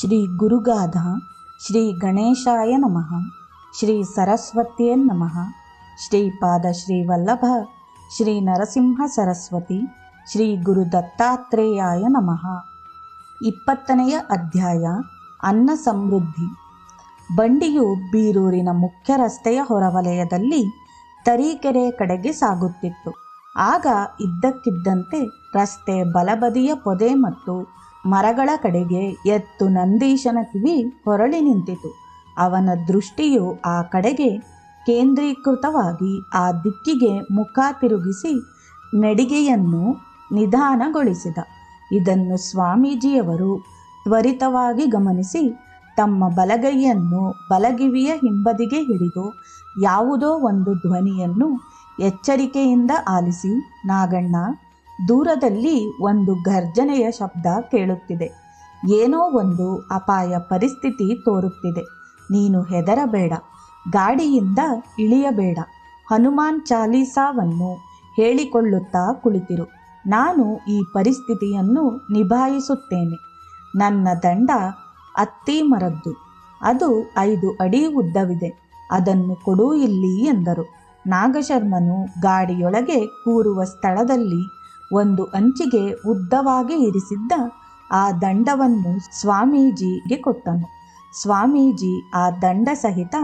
ಶ್ರೀ ಗುರುಗಾಧ, ಶ್ರೀ ಗಣೇಶಾಯ ನಮಃ, ಶ್ರೀ ಸರಸ್ವತಿಯೇ ನಮಃ ಶ್ರೀಪಾದ ಶ್ರೀ ವಲ್ಲಭ, ಶ್ರೀ ನರಸಿಂಹ ಸರಸ್ವತಿ, ಶ್ರೀ ಗುರು ದತ್ತಾತ್ರೇಯಾಯ ನಮಃ. ಇಪ್ಪತ್ತನೆಯ ಅಧ್ಯಾಯ, ಅನ್ನ ಸಮೃದ್ಧಿ. ಬಂಡಿಯು ಬೀರೂರಿನ ಮುಖ್ಯ ರಸ್ತೆಯ ಹೊರವಲಯದಲ್ಲಿ ತರೀಕೆರೆ ಕಡೆಗೆ ಸಾಗುತ್ತಿತ್ತು. ಆಗ ಇದ್ದಕ್ಕಿದ್ದಂತೆ ರಸ್ತೆ ಬಲಬದಿಯ ಪೊದೆ ಮತ್ತು ಮರಗಳ ಕಡೆಗೆ ಎತ್ತು ನಂದೀಶನ ಕಿವಿ ಹೊರಳಿ ನಿಂತಿತು. ಅವನ ದೃಷ್ಟಿಯು ಆ ಕಡೆಗೆ ಕೇಂದ್ರೀಕೃತವಾಗಿ ಆ ದಿಕ್ಕಿಗೆ ಮುಖ ತಿರುಗಿಸಿ ನಡಿಗೆಯನ್ನು ನಿಧಾನಗೊಳಿಸಿದ. ಇದನ್ನು ಸ್ವಾಮೀಜಿಯವರು ತ್ವರಿತವಾಗಿ ಗಮನಿಸಿ, ತಮ್ಮ ಬಲಗೈಯನ್ನು ಬಲಗಿವಿಯ ಹಿಂಬದಿಗೆ ಹಿಡಿದು ಯಾವುದೋ ಒಂದು ಧ್ವನಿಯನ್ನು ಎಚ್ಚರಿಕೆಯಿಂದ ಆಲಿಸಿ, ನಾಗಣ್ಣ ದೂರದಲ್ಲಿ ಒಂದು ಗರ್ಜನೆಯ ಶಬ್ದ ಕೇಳುತ್ತಿದೆ. ಏನೋ ಒಂದು ಅಪಾಯ ಪರಿಸ್ಥಿತಿ ತೋರುತ್ತಿದೆ. ನೀನು ಹೆದರಬೇಡ, ಗಾಡಿಯಿಂದ ಇಳಿಯಬೇಡ. ಹನುಮಾನ್ ಚಾಲೀಸಾವನ್ನು ಹೇಳಿಕೊಳ್ಳುತ್ತಾ ಕುಳಿತಿರು. ನಾನು ಈ ಪರಿಸ್ಥಿತಿಯನ್ನು ನಿಭಾಯಿಸುತ್ತೇನೆ. ನನ್ನ ದಂಡ ಅತ್ತಿ ಮರದ್ದು. ಅದು ಐದು ಅಡಿ ಉದ್ದವಿದೆ. ಅದನ್ನು ಕೊಡು ಇಲ್ಲಿ ಎಂದರು. ನಾಗಶರ್ಮನು ಗಾಡಿಯೊಳಗೆ ಕೂರುವ ಸ್ಥಳದಲ್ಲಿ ಒಂದು ಅಂಚಿಗೆ ಉದ್ದವಾಗಿ ಇರಿಸಿದ್ದ ಆ ದಂಡವನ್ನು ಸ್ವಾಮೀಜಿಗೆ ಕೊಟ್ಟನು. ಸ್ವಾಮೀಜಿ ಆ ದಂಡ ಸಹಿತ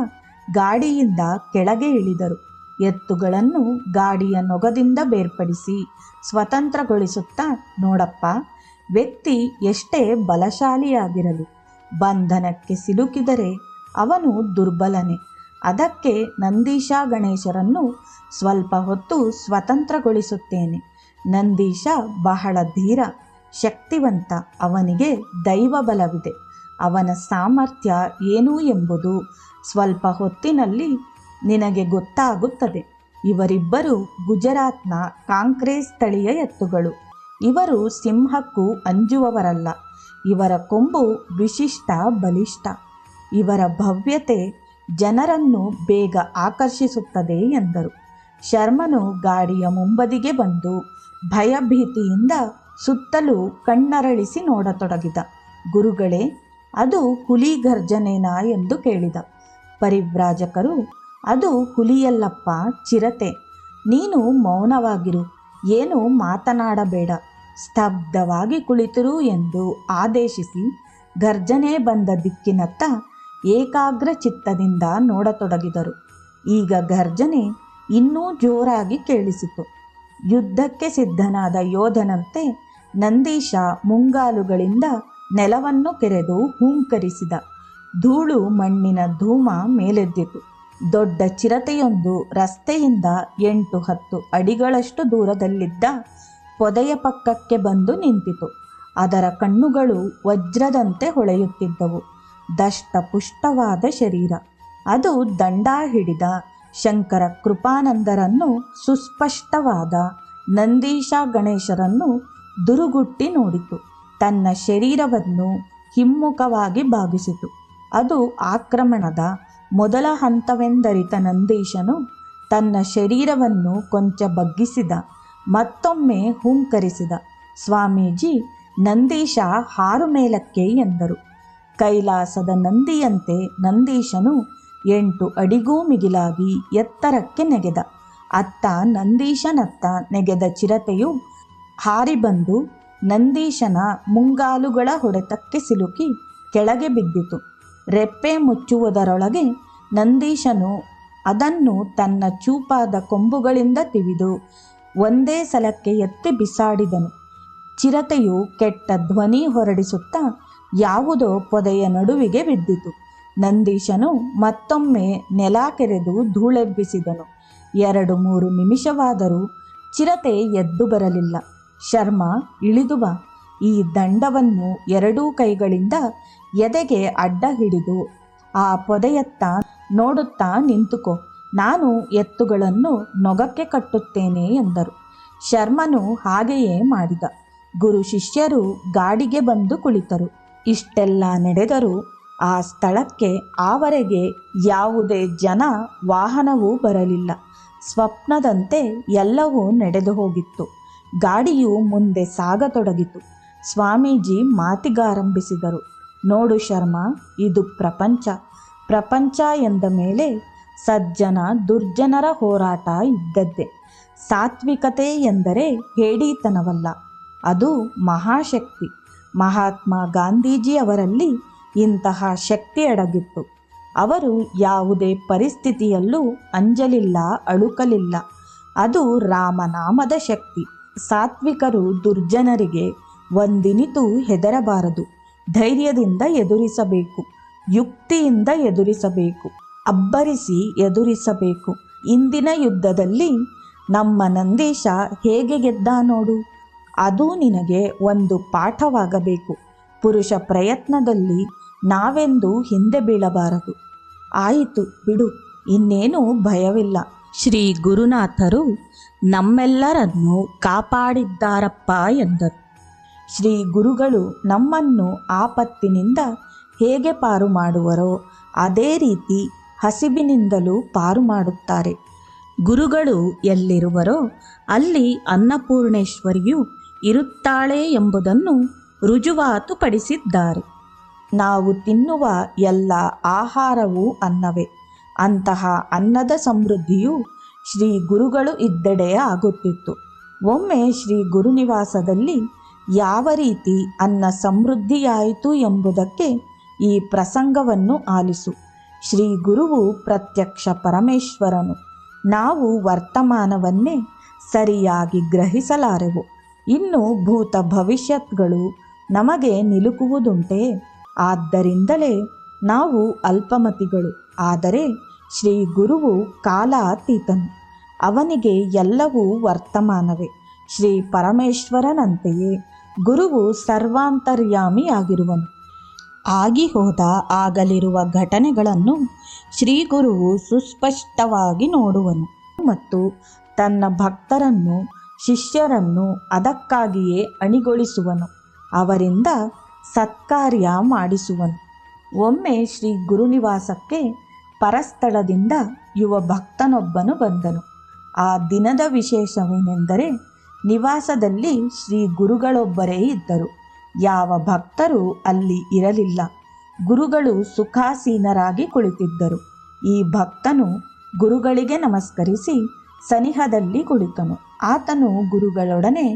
ಗಾಡಿಯಿಂದ ಕೆಳಗೆ ಇಳಿದರು. ಎತ್ತುಗಳನ್ನು ಗಾಡಿಯ ನೊಗದಿಂದ ಬೇರ್ಪಡಿಸಿ ಸ್ವತಂತ್ರಗೊಳಿಸುತ್ತಾ, ನೋಡಪ್ಪ, ವ್ಯಕ್ತಿ ಎಷ್ಟೇ ಬಲಶಾಲಿಯಾಗಿರಲಿ, ಬಂಧನಕ್ಕೆ ಸಿಲುಕಿದರೆ ಅವನು ದುರ್ಬಲನೆ. ಅದಕ್ಕೆ ನಂದೀಶ ಗಣೇಶರನ್ನು ಸ್ವಲ್ಪ ಹೊತ್ತು ಸ್ವತಂತ್ರಗೊಳಿಸುತ್ತೇನೆ. ನಂದೀಶ ಬಹಳ ಧೀರ, ಶಕ್ತಿವಂತ, ಅವನಿಗೆ ದೈವ ಬಲವಿದೆ ಅವನ ಸಾಮರ್ಥ್ಯ ಏನು ಎಂಬುದು ಸ್ವಲ್ಪ ಹೊತ್ತಿನಲ್ಲಿ ನಿನಗೆ ಗೊತ್ತಾಗುತ್ತದೆ. ಇವರಿಬ್ಬರು ಗುಜರಾತ್ನ ಕಾಂಕ್ರೇಸ್ ಸ್ಥಳೀಯ ಎತ್ತುಗಳು. ಇವರು ಸಿಂಹಕ್ಕೂ ಅಂಜುವವರಲ್ಲ. ಇವರ ಕೊಂಬು ವಿಶಿಷ್ಟ, ಬಲಿಷ್ಠ. ಇವರ ಭವ್ಯತೆ ಜನರನ್ನು ಬೇಗ ಆಕರ್ಷಿಸುತ್ತದೆ ಎಂದರು. ಶರ್ಮನು ಗಾಡಿಯ ಮುಂಬದಿಗೆ ಬಂದು ಭಯಭೀತಿಯಿಂದ ಸುತ್ತಲೂ ಕಣ್ಣರಳಿಸಿ ನೋಡತೊಡಗಿದ. ಗುರುಗಳೇ, ಅದು ಹುಲಿ ಗರ್ಜನೇನಾ ಎಂದು ಕೇಳಿದ. ಪರಿವ್ರಾಜಕರು, ಅದು ಹುಲಿಯಲ್ಲಪ್ಪ, ಚಿರತೆ. ನೀನು ಮೌನವಾಗಿರು, ಏನು ಮಾತನಾಡಬೇಡ. ಸ್ತಬ್ಧವಾಗಿ ಕುಳಿತಿರು ಎಂದು ಆದೇಶಿಸಿ ಗರ್ಜನೆ ಬಂದ ದಿಕ್ಕಿನತ್ತ ಏಕಾಗ್ರ ಚಿತ್ತದಿಂದ ನೋಡತೊಡಗಿದರು. ಈಗ ಗರ್ಜನೆ ಇನ್ನೂ ಜೋರಾಗಿ ಕೇಳಿಸಿತು. ಯುದ್ಧಕ್ಕೆ ಸಿದ್ಧನಾದ ಯೋಧನಂತೆ ನಂದೀಶ ಮುಂಗಾಲುಗಳಿಂದ ನೆಲವನ್ನು ಕೆರೆದು ಹೂಂಕರಿಸಿದ. ಧೂಳು ಮಣ್ಣಿನ ಧೂಮ ಮೇಲೆದ್ದಿತು. ದೊಡ್ಡ ಚಿರತೆಯೊಂದು ರಸ್ತೆಯಿಂದ ಎಂಟು ಹತ್ತು ಅಡಿಗಳಷ್ಟು ದೂರದಲ್ಲಿದ್ದ ಪೊದೆಯ ಪಕ್ಕಕ್ಕೆ ಬಂದು ನಿಂತಿತು. ಅದರ ಕಣ್ಣುಗಳು ವಜ್ರದಂತೆ ಹೊಳೆಯುತ್ತಿದ್ದವು. ದಷ್ಟಪುಷ್ಟವಾದ ಶರೀರ. ಅದು ದಂಡ ಹಿಡಿದ ಶಂಕರ ಕೃಪಾನಂದರನ್ನು ಸುಸ್ಪಷ್ಟವಾದ ನಂದೀಶ ಗಣೇಶರನ್ನು ದುರುಗುಟ್ಟಿ ನೋಡಿತು. ತನ್ನ ಶರೀರವನ್ನು ಹಿಮ್ಮುಖವಾಗಿ ಭಾಗಿಸಿತು ಅದು ಆಕ್ರಮಣದ ಮೊದಲ ಹಂತವೆಂದರಿತ ನಂದೀಶನು ತನ್ನ ಶರೀರವನ್ನು ಕೊಂಚ ಬಗ್ಗಿಸಿದ, ಮತ್ತೊಮ್ಮೆ ಹುಂಕರಿಸಿದ. ಸ್ವಾಮೀಜಿ, ನಂದೀಶ ಹಾರು ಮೇಲಕ್ಕೆ ಎಂದರು. ಕೈಲಾಸದ ನಂದಿಯಂತೆ ನಂದೀಶನು ಎಂಟು ಅಡಿಗೂ ಮಿಗಿಲಾಗಿ ಎತ್ತರಕ್ಕೆ ನೆಗೆದ. ಅತ್ತ ನಂದೀಶನತ್ತ ನೆಗೆದ ಚಿರತೆಯು ಹಾರಿ ಬಂದು ನಂದೀಶನ ಮುಂಗಾಲುಗಳ ಹೊಡೆತಕ್ಕೆ ಸಿಲುಕಿ ಕೆಳಗೆ ಬಿದ್ದಿತು. ರೆಪ್ಪೆ ಮುಚ್ಚುವುದರೊಳಗೆ ನಂದೀಶನು ಅದನ್ನು ತನ್ನ ಚೂಪಾದ ಕೊಂಬುಗಳಿಂದ ತಿವಿದು ಒಂದೇ ಸಲಕ್ಕೆ ಎತ್ತಿ ಬಿಸಾಡಿದನು. ಚಿರತೆಯು ಕೆಟ್ಟ ಧ್ವನಿ ಹೊರಡಿಸುತ್ತಾ ಯಾವುದೋ ಪೊದೆಯ ನಡುವಿಗೆ ಬಿದ್ದಿತು. ನಂದೀಶನು ಮತ್ತೊಮ್ಮೆ ನೆಲ ಕೆರೆದು ಧೂಳೆಬ್ಬಿಸಿದನು. ಎರಡು ಮೂರು ನಿಮಿಷವಾದರೂ ಚಿರತೆ ಎದ್ದು ಬರಲಿಲ್ಲ. ಶರ್ಮ, ಇಳಿದು ಬಾ. ಈ ದಂಡವನ್ನು ಎರಡೂ ಕೈಗಳಿಂದ ಎದೆಗೆ ಅಡ್ಡ ಹಿಡಿದು ಆ ಪೊದೆಯತ್ತ ನೋಡುತ್ತಾ ನಿಂತುಕೋ. ನಾನು ಎತ್ತುಗಳನ್ನು ನೊಗಕ್ಕೆ ಕಟ್ಟುತ್ತೇನೆ ಎಂದರು. ಶರ್ಮನು ಹಾಗೆಯೇ ಮಾಡಿದ. ಗುರು ಶಿಷ್ಯರು ಗಾಡಿಗೆ ಬಂದು ಕುಳಿತರು. ಇಷ್ಟೆಲ್ಲ ನಡೆದರೂ ಆ ಸ್ಥಳಕ್ಕೆ ಆವರೆಗೆ ಯಾವುದೇ ಜನ ವಾಹನವೂ ಬರಲಿಲ್ಲ. ಸ್ವಪ್ನದಂತೆ ಎಲ್ಲವೂ ನಡೆದು ಹೋಗಿತ್ತು. ಗಾಡಿಯು ಮುಂದೆ ಸಾಗತೊಡಗಿತು. ಸ್ವಾಮೀಜಿ ಮಾತಿಗಾರಂಭಿಸಿದರು. ನೋಡು ಶರ್ಮ, ಇದು ಪ್ರಪಂಚ. ಪ್ರಪಂಚ ಎಂದ ಮೇಲೆ ಸಜ್ಜನ ದುರ್ಜನರ ಹೋರಾಟ ಇದ್ದದ್ದೇ. ಸಾತ್ವಿಕತೆ ಎಂದರೆ ಹೇಡಿತನವಲ್ಲ. ಅದು ಮಹಾಶಕ್ತಿ. ಮಹಾತ್ಮ ಗಾಂಧೀಜಿ ಅವರಲ್ಲಿ ಇಂತಹ ಶಕ್ತಿ ಅಡಗಿತ್ತು. ಅವರು ಯಾವುದೇ ಪರಿಸ್ಥಿತಿಯಲ್ಲೂ ಅಂಜಲಿಲ್ಲ, ಅಳುಕಲಿಲ್ಲ. ಅದು ರಾಮನಾಮದ ಶಕ್ತಿ. ಸಾತ್ವಿಕರು ದುರ್ಜನರಿಗೆ ಒಂದಿನಿತೂ ಹೆದರಬಾರದು. ಧೈರ್ಯದಿಂದ ಎದುರಿಸಬೇಕು. ಯುಕ್ತಿಯಿಂದ ಎದುರಿಸಬೇಕು. ಅಬ್ಬರಿಸಿ ಎದುರಿಸಬೇಕು. ಇಂದಿನ ಯುದ್ಧದಲ್ಲಿ ನಮ್ಮ ನಂದೀಶ ಹೇಗೆ ಗೆದ್ದ ನೋಡು. ಅದು ನಿನಗೆ ಒಂದು ಪಾಠವಾಗಬೇಕು. ಪುರುಷ ಪ್ರಯತ್ನದಲ್ಲಿ ನಾವೆಂದು ಹಿಂದೆ ಬೀಳಬಾರದು. ಆಯಿತು ಬಿಡು, ಇನ್ನೇನು ಭಯವಿಲ್ಲ. ಶ್ರೀ ಗುರುನಾಥರು ನಮ್ಮೆಲ್ಲರನ್ನು ಕಾಪಾಡಿದ್ದಾರಪ್ಪ ಎಂದರು. ಶ್ರೀ ಗುರುಗಳು ನಮ್ಮನ್ನು ಆಪತ್ತಿನಿಂದ ಹೇಗೆ ಪಾರು ಮಾಡುವರೋ, ಅದೇ ರೀತಿ ಹಸಿಬಿನಿಂದಲೂ ಪಾರು ಮಾಡುತ್ತಾರೆ. ಗುರುಗಳು ಎಲ್ಲಿರುವರೋ, ಅಲ್ಲಿ ಅನ್ನಪೂರ್ಣೇಶ್ವರಿಯು ಇರುತ್ತಾಳೆ ಎಂಬುದನ್ನು ರುಜುವಾತುಪಡಿಸಿದ್ದಾರೆ. ನಾವು ತಿನ್ನುವ ಎಲ್ಲ ಆಹಾರವೂ ಅನ್ನವೇ. ಅಂತಹ ಅನ್ನದ ಸಮೃದ್ಧಿಯು ಶ್ರೀ ಗುರುಗಳು ಇದ್ದೆಡೆಯ ಆಗುತ್ತಿತ್ತು. ಒಮ್ಮೆ ಶ್ರೀ ಗುರುನಿವಾಸದಲ್ಲಿ ಯಾವ ರೀತಿ ಅನ್ನ ಸಮೃದ್ಧಿಯಾಯಿತು ಎಂಬುದಕ್ಕೆ ಈ ಪ್ರಸಂಗವನ್ನು ಆಲಿಸು. ಶ್ರೀ ಗುರುವು ಪ್ರತ್ಯಕ್ಷ ಪರಮೇಶ್ವರನು. ನಾವು ವರ್ತಮಾನವನ್ನೇ ಸರಿಯಾಗಿ ಗ್ರಹಿಸಲಾರೆವು. ಇನ್ನು ಭೂತ ಭವಿಷ್ಯತ್ಗಳು ನಮಗೆ ನಿಲುಕುವುದುಂಟೆ? ಆದ್ದರಿಂದಲೇ ನಾವು ಅಲ್ಪಮತಿಗಳು. ಆದರೆ ಶ್ರೀ ಗುರುವು ಕಾಲಾತೀತನು. ಅವನಿಗೆ ಎಲ್ಲವೂ ವರ್ತಮಾನವೇ. ಶ್ರೀ ಪರಮೇಶ್ವರನಂತೆಯೇ ಗುರುವು ಸರ್ವಾಂತರ್ಯಾಮಿಯಾಗಿರುವನು. ಆಗಿ ಹೋದ ಆಗಲಿರುವ ಘಟನೆಗಳನ್ನು ಶ್ರೀ ಗುರುವು ಸುಸ್ಪಷ್ಟವಾಗಿ ನೋಡುವನು ಮತ್ತು ತನ್ನ ಭಕ್ತರನ್ನು, ಶಿಷ್ಯರನ್ನು ಅದಕ್ಕಾಗಿಯೇ ಅಣಿಗೊಳಿಸುವನು. ಅವರಿಂದ ಸತ್ಕಾರ್ಯ ಮಾಡಿಸುವನು. ಒಮ್ಮೆ ಶ್ರೀ ಗುರುನಿವಾಸಕ್ಕೆ ಪರಸ್ಥಳದಿಂದ ಯುವ ಭಕ್ತನೊಬ್ಬನು ಬಂದನು. ಆ ದಿನದ ವಿಶೇಷವೇನೆಂದರೆ ನಿವಾಸದಲ್ಲಿ ಶ್ರೀ ಗುರುಗಳೊಬ್ಬರೇ ಇದ್ದರು. ಯಾವ ಭಕ್ತರು ಅಲ್ಲಿ ಇರಲಿಲ್ಲ. ಗುರುಗಳು ಸುಖಾಸೀನರಾಗಿ ಕುಳಿತಿದ್ದರು. ಈ ಭಕ್ತನು ಗುರುಗಳಿಗೆ ನಮಸ್ಕರಿಸಿ ಸನಿಹದಲ್ಲಿ ಕುಳಿತನು. ಆತನು ಗುರುಗಳೊಡನೆ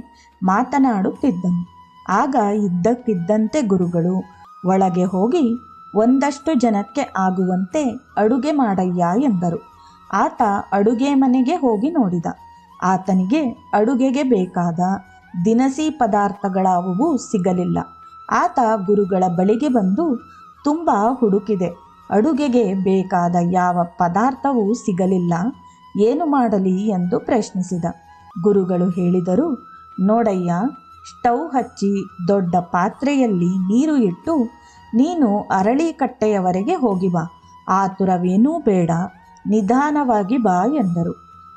ಮಾತನಾಡುತ್ತಿದ್ದನು. ಆಗ ಇದ್ದಕ್ಕಿದ್ದಂತೆ ಗುರುಗಳು, ಒಳಗೆ ಹೋಗಿ ಒಂದಷ್ಟು ಜನಕ್ಕೆ ಆಗುವಂತೆ ಅಡುಗೆ ಮಾಡಯ್ಯ ಎಂದರು. ಆತ ಅಡುಗೆ ಮನೆಗೆ ಹೋಗಿ ನೋಡಿದ. ಆತನಿಗೆ ಅಡುಗೆಗೆ ಬೇಕಾದ ದಿನಸಿ ಪದಾರ್ಥಗಳಾವುವು ಸಿಗಲಿಲ್ಲ. ಆತ ಗುರುಗಳ ಬಳಿಗೆ ಬಂದು, ತುಂಬ ಹುಡುಕಿದೆ. ಅಡುಗೆಗೆ ಬೇಕಾದ ಯಾವ ಪದಾರ್ಥವೂ ಸಿಗಲಿಲ್ಲ. ಏನು ಮಾಡಲಿ? ಎಂದು ಪ್ರಶ್ನಿಸಿದ. ಗುರುಗಳು ಹೇಳಿದರು, ನೋಡಯ್ಯ ಸ್ಟವ್ ಹಚ್ಚಿ ದೊಡ್ಡ ಪಾತ್ರೆಯಲ್ಲಿ ನೀರು ಇಟ್ಟು, ನೀನು ಅರಳಿಕಟ್ಟೆಯವರೆಗೆ ಹೋಗಿ ಬಾ. ಆತುರವೇನೂ ಬೇಡ, ನಿಧಾನವಾಗಿ ಬಾ ಎಂದರು.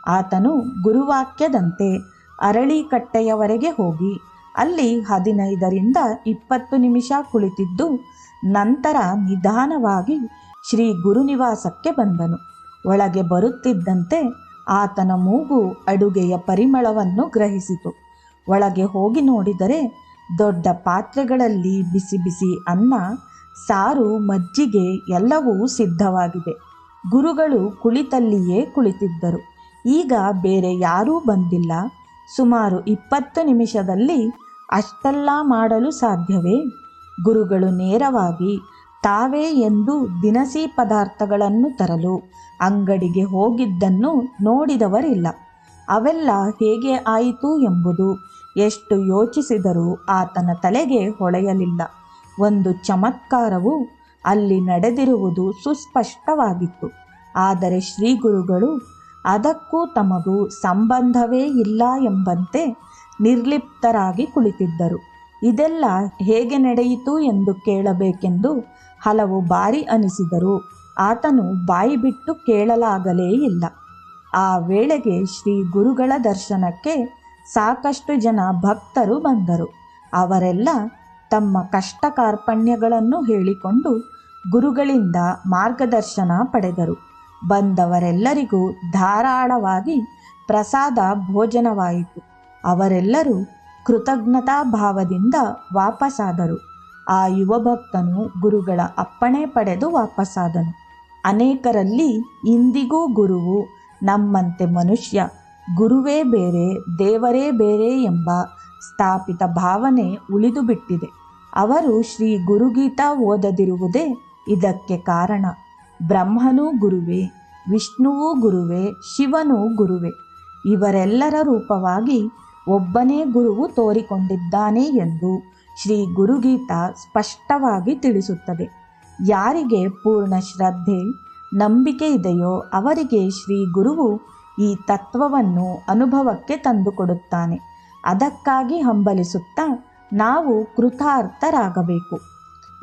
ಆತನು ಗುರುವಾಕ್ಯದಂತೆ ಅರಳಿಕಟ್ಟೆಯವರೆಗೆ ಹೋಗಿ. ಅಲ್ಲಿ ಹದಿನೈದರಿಂದ ಇಪ್ಪತ್ತು ನಿಮಿಷ ಕುಳಿತಿದ್ದು, ನಂತರ ನಿಧಾನವಾಗಿ ಶ್ರೀ ಗುರುನಿವಾಸಕ್ಕೆ ಬಂದನು. ಒಳಗೆ ಬರುತ್ತಿದ್ದಂತೆ ಆತನ ಮೂಗು ಅಡುಗೆಯ ಪರಿಮಳವನ್ನು ಗ್ರಹಿಸಿತು. ಒಳಗೆ ಹೋಗಿ ನೋಡಿದರೆ ದೊಡ್ಡ ಪಾತ್ರೆಗಳಲ್ಲಿ ಬಿಸಿ ಬಿಸಿ ಅನ್ನ, ಸಾರು, ಮಜ್ಜಿಗೆ ಎಲ್ಲವೂ ಸಿದ್ಧವಾಗಿದೆ. ಗುರುಗಳು ಕುಳಿತಲ್ಲಿಯೇ ಕುಳಿತಿದ್ದರು. ಈಗ ಬೇರೆ ಯಾರೂ ಬಂದಿಲ್ಲ. ಸುಮಾರು ಇಪ್ಪತ್ತು ನಿಮಿಷದಲ್ಲಿ ಅಷ್ಟೆಲ್ಲ ಮಾಡಲು ಸಾಧ್ಯವೇ? ಗುರುಗಳು ನೇರವಾಗಿ, ತಾವೇ ಎಂದು ದಿನಸಿ ಪದಾರ್ಥಗಳನ್ನು ತರಲು, ಅಂಗಡಿಗೆ ಹೋಗಿದ್ದನ್ನು ನೋಡಿದವರಿಲ್ಲ. ಅವೆಲ್ಲ ಹೇಗೆ ಆಯಿತು ಎಂಬುದು ಎಷ್ಟು ಯೋಚಿಸಿದರೂ ಆತನ ತಲೆಗೆ ಹೊಳೆಯಲಿಲ್ಲ. ಒಂದು ಚಮತ್ಕಾರವು ಅಲ್ಲಿ ನಡೆದಿರುವುದು ಸುಸ್ಪಷ್ಟವಾಗಿತ್ತು. ಆದರೆ ಶ್ರೀಗುರುಗಳು, ಅದಕ್ಕೂ ತಮಗೂ ಸಂಬಂಧವೇ ಇಲ್ಲ ಎಂಬಂತೆ ನಿರ್ಲಿಪ್ತರಾಗಿ ಕುಳಿತಿದ್ದರು. ಇದೆಲ್ಲ ಹೇಗೆ ನಡೆಯಿತು ಎಂದು ಕೇಳಬೇಕೆಂದು ಹಲವು ಬಾರಿ ಅನಿಸಿದರು ಆತನು ಬಾಯಿ ಬಿಟ್ಟು ಕೇಳಲಾಗಲೇ ಇಲ್ಲ. ಆ ವೇಳೆಗೆ ಶ್ರೀ ಗುರುಗಳ ದರ್ಶನಕ್ಕೆ ಸಾಕಷ್ಟು ಜನ ಭಕ್ತರು ಬಂದರು. ಅವರೆಲ್ಲ ತಮ್ಮ ಕಷ್ಟ ಕಾರ್ಪಣ್ಯಗಳನ್ನು ಹೇಳಿಕೊಂಡು ಗುರುಗಳಿಂದ ಮಾರ್ಗದರ್ಶನ ಪಡೆದರು. ಬಂದವರೆಲ್ಲರಿಗೂ ಧಾರಾಳವಾಗಿ ಪ್ರಸಾದ ಭೋಜನವಾಯಿತು. ಅವರೆಲ್ಲರೂ ಕೃತಜ್ಞತಾ ಭಾವದಿಂದ ವಾಪಸಾದರು. ಆ ಯುವ ಭಕ್ತನು ಗುರುಗಳ ಅಪ್ಪಣೆ ಪಡೆದು ವಾಪಸ್ಸಾದನು ಅನೇಕರಲ್ಲಿ ಇಂದಿಗೂ ಗುರುವು ನಮ್ಮಂತೆ ಮನುಷ್ಯ ಗುರುವೇ ಬೇರೆ, ದೇವರೇ ಬೇರೆ ಎಂಬ ಸ್ಥಾಪಿತ ಭಾವನೆ ಉಳಿದು ಬಿಟ್ಟಿದೆ ಅವರು ಶ್ರೀ ಗುರುಗೀತಾ ಓದದಿರುವುದೇ ಇದಕ್ಕೆ ಕಾರಣ. ಬ್ರಹ್ಮನೂ ಗುರುವೇ, ವಿಷ್ಣುವೂ ಗುರುವೇ, ಶಿವನೂ ಗುರುವೇ, ಇವರೆಲ್ಲರ ರೂಪವಾಗಿ ಒಬ್ಬನೇ ಗುರುವು ತೋರಿಕೊಂಡಿದ್ದಾನೆ ಎಂದು ಶ್ರೀ ಗುರುಗೀತಾ ಸ್ಪಷ್ಟವಾಗಿ ತಿಳಿಸುತ್ತದೆ. ಯಾರಿಗೆ ಪೂರ್ಣ ಶ್ರದ್ಧೆ, ನಂಬಿಕೆ ಇದೆಯೋ ಅವರಿಗೆ ಶ್ರೀ ಗುರುವು ಈ ತತ್ವವನ್ನು ಅನುಭವಕ್ಕೆ ತಂದುಕೊಡುತ್ತಾನೆ. ಅದಕ್ಕಾಗಿ ಹಂಬಲಿಸುತ್ತಾ ನಾವು ಕೃತಾರ್ಥರಾಗಬೇಕು.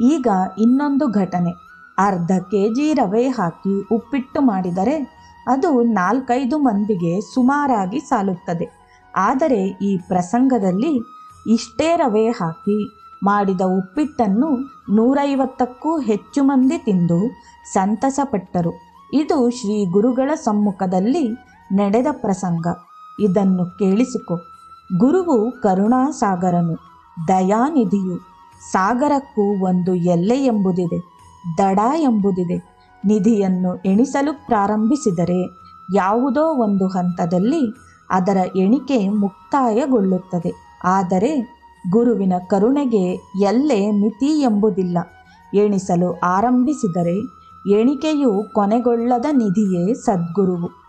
ಈಗ ಇನ್ನೊಂದು ಘಟನೆ. ಅರ್ಧ ಕೆ ಜಿ ರವೆ ಹಾಕಿ ಉಪ್ಪಿಟ್ಟು ಮಾಡಿದರೆ ಅದು ನಾಲ್ಕೈದು ಮಂದಿಗೆ ಸುಮಾರಾಗಿ ಸಾಲುತ್ತದೆ. ಆದರೆ ಈ ಪ್ರಸಂಗದಲ್ಲಿ ಇಷ್ಟೇ ರವೆ ಹಾಕಿ ಮಾಡಿದ ಉಪ್ಪಿಟ್ಟನ್ನು ನೂರೈವತ್ತಕ್ಕೂ ಹೆಚ್ಚು ಮಂದಿ ತಿಂದು ಸಂತಸಪಟ್ಟರು. ಇದು ಶ್ರೀ ಗುರುಗಳ ಸಮ್ಮುಖದಲ್ಲಿ ನಡೆದ ಪ್ರಸಂಗ. ಇದನ್ನು ಕೇಳಿಸಿಕೊ. ಗುರುವು ಕರುಣಾಸಾಗರನು. ದಯಾನಿಧಿಯು, ಸಾಗರಕ್ಕೂ ಒಂದು ಎಲ್ಲೆ ಎಂಬುದಿದೆ, ದಡ ಎಂಬುದಿದೆ. ನಿಧಿಯನ್ನು ಎಣಿಸಲು ಪ್ರಾರಂಭಿಸಿದರೆ ಯಾವುದೋ ಒಂದು ಹಂತದಲ್ಲಿ ಅದರ ಎಣಿಕೆ ಮುಕ್ತಾಯಗೊಳ್ಳುತ್ತದೆ. ಆದರೆ ಗುರುವಿನ ಕರುಣೆಗೆ ಎಲ್ಲೆ ಮಿತಿ ಎಂಬುದಿಲ್ಲ. ಎಣಿಸಲು ಆರಂಭಿಸಿದರೆ ಎಣಿಕೆಯು ಕೊನೆಗೊಳ್ಳದ ನಿಧಿಯೇ ಸದ್ಗುರುವು.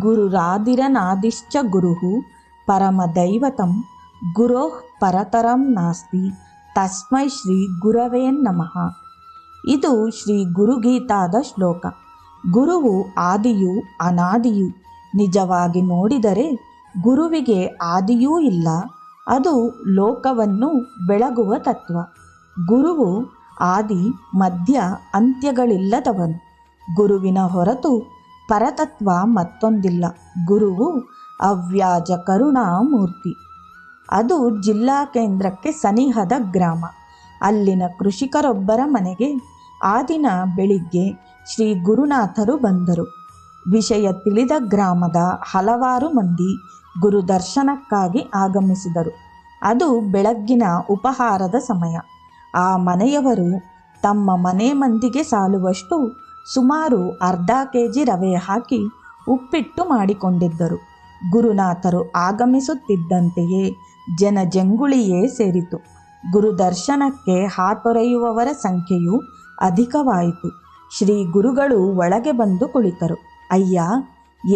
ಗುರುರಾದಿರನಾದಿಶ್ಚ ಗುರುಹು ಪರಮದೈವತಂ ಗುರೋಃ ಪರತರಂ ನಾಸ್ತಿ ತಸ್ಮೈ ಶ್ರೀ ಗುರವೇ ನಮಃ ಇದು ಶ್ರೀ ಗುರುಗೀತಾದ ಶ್ಲೋಕ। ಗುರುವು ಆದಿಯು ಅನಾದಿಯು ನಿಜವಾಗಿ ನೋಡಿದರೆ ಗುರುವಿಗೆ ಆದಿಯೂ ಇಲ್ಲ, ಅದು ಲೋಕವನ್ನು ಬೆಳಗುವ ತತ್ವ। ಗುರುವು ಆದಿ, ಮಧ್ಯ, ಅಂತ್ಯಗಳಿಲ್ಲದವನು। ಗುರುವಿನ ಹೊರತು ಪರತತ್ವ ಮತ್ತೊಂದಿಲ್ಲ. ಗುರುವು ಅವ್ಯಾಜ ಕರುಣಾಮೂರ್ತಿ. ಅದು ಜಿಲ್ಲಾ ಕೇಂದ್ರಕ್ಕೆ ಸನಿಹದ ಗ್ರಾಮ. ಅಲ್ಲಿನ ಕೃಷಿಕರೊಬ್ಬರ ಮನೆಗೆ ಆ ದಿನ ಬೆಳಿಗ್ಗೆ ಶ್ರೀ ಗುರುನಾಥರು ಬಂದರು. ವಿಷಯ ತಿಳಿದ ಗ್ರಾಮದ ಹಲವಾರು ಮಂದಿ ಗುರು ದರ್ಶನಕ್ಕಾಗಿ ಆಗಮಿಸಿದರು. ಅದು ಬೆಳಗ್ಗಿನ ಉಪಹಾರದ ಸಮಯ. ಆ ಮನೆಯವರು ತಮ್ಮ ಮನೆ ಮಂದಿಗೆ ಸಾಲುವಷ್ಟು ಸುಮಾರು ಅರ್ಧ ಕೆ ಜಿ ರವೆ ಹಾಕಿ ಉಪ್ಪಿಟ್ಟು ಮಾಡಿಕೊಂಡಿದ್ದರು. ಗುರುನಾಥರು ಆಗಮಿಸುತ್ತಿದ್ದಂತೆಯೇ ಜನಜಂಗುಳಿಯೇ ಸೇರಿತು. ಗುರುದರ್ಶನಕ್ಕೆ ಹಾತೊರೆಯುವವರ ಸಂಖ್ಯೆಯು ಅಧಿಕವಾಯಿತು. ಶ್ರೀ ಗುರುಗಳು ಒಳಗೆ ಬಂದು ಕುಳಿತರು. ಅಯ್ಯ,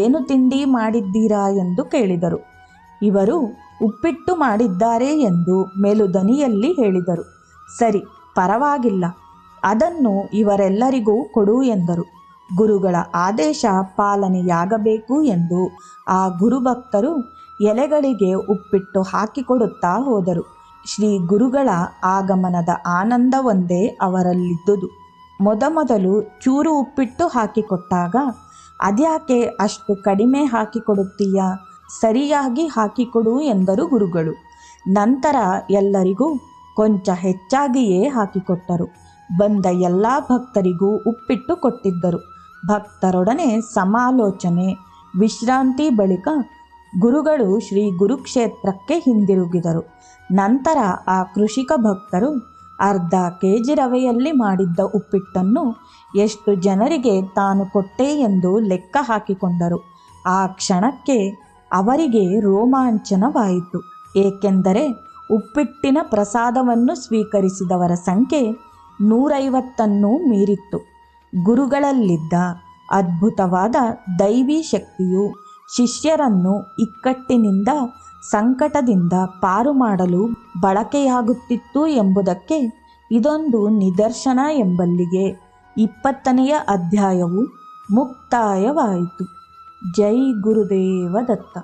ಏನು ತಿಂಡಿ ಮಾಡಿದ್ದೀರಾ? ಎಂದು ಕೇಳಿದರು. ಇವರು, ಉಪ್ಪಿಟ್ಟು ಮಾಡಿದ್ದಾರೆ ಎಂದು ಮೇಲುದನಿಯಲ್ಲಿ ಹೇಳಿದರು. ಸರಿ, ಪರವಾಗಿಲ್ಲ. ಅದನ್ನು ಇವರೆಲ್ಲರಿಗೂ ಕೊಡು ಎಂದರು. ಗುರುಗಳ ಆದೇಶ ಪಾಲನೆಯಾಗಬೇಕು ಎಂದು ಆ ಗುರುಭಕ್ತರು ಎಲೆಗಳಿಗೆ ಉಪ್ಪಿಟ್ಟು ಹಾಕಿಕೊಡುತ್ತಾ ಹೋದರು. ಶ್ರೀ ಗುರುಗಳ ಆಗಮನದ ಆನಂದವೊಂದೇ ಅವರಲ್ಲಿದ್ದುದು. ಮೊದಮೊದಲು ಚೂರು ಉಪ್ಪಿಟ್ಟು ಹಾಕಿಕೊಟ್ಟಾಗ, ಅದ್ಯಾಕೆ ಅಷ್ಟು ಕಡಿಮೆ ಹಾಕಿಕೊಡುತ್ತೀಯಾ? ಸರಿಯಾಗಿ ಹಾಕಿಕೊಡು ಎಂದರು ಗುರುಗಳು. ನಂತರ ಎಲ್ಲರಿಗೂ ಕೊಂಚ ಹೆಚ್ಚಾಗಿಯೇ ಹಾಕಿಕೊಟ್ಟರು. ಬಂದ ಎಲ್ಲ ಭಕ್ತರಿಗೂ ಉಪ್ಪಿಟ್ಟು ಕೊಟ್ಟಿದ್ದರು. ಭಕ್ತರೊಡನೆ ಸಮಾಲೋಚನೆ, ವಿಶ್ರಾಂತಿ ಬಳಿಕ ಗುರುಗಳು ಶ್ರೀ ಗುರುಕ್ಷೇತ್ರಕ್ಕೆ ಹಿಂದಿರುಗಿದರು. ನಂತರ ಆ ಕೃಷಿಕ ಭಕ್ತರು ಅರ್ಧ ಕೆ ಜಿ ರವೆಯಲ್ಲಿ ಮಾಡಿದ್ದ ಉಪ್ಪಿಟ್ಟನ್ನು ಎಷ್ಟು ಜನರಿಗೆ ತಾನು ಕೊಟ್ಟೆ ಎಂದು ಲೆಕ್ಕ ಹಾಕಿಕೊಂಡರು. ಆ ಕ್ಷಣಕ್ಕೆ ಅವರಿಗೆ ರೋಮಾಂಚನವಾಯಿತು. ಏಕೆಂದರೆ ಉಪ್ಪಿಟ್ಟಿನ ಪ್ರಸಾದವನ್ನು ಸ್ವೀಕರಿಸಿದವರ ಸಂಖ್ಯೆ ನೂರೈವತ್ತನ್ನೂ ಮೀರಿತ್ತು. ಗುರುಗಳಲ್ಲಿದ್ದ ಅದ್ಭುತವಾದ ದೈವಿ ಶಕ್ತಿಯು ಶಿಷ್ಯರನ್ನು ಇಕ್ಕಟ್ಟಿನಿಂದ ಸಂಕಟದಿಂದ ಪಾರು ಮಾಡಲು ಬಳಕೆಯಾಗುತ್ತಿತ್ತು ಎಂಬುದಕ್ಕೆ ಇದೊಂದು ನಿದರ್ಶನ ಎಂಬಲ್ಲಿಗೆ ಇಪ್ಪತ್ತನೆಯ ಅಧ್ಯಾಯವು ಮುಕ್ತಾಯವಾಯಿತು. ಜೈ ಗುರುದೇವ ದತ್ತ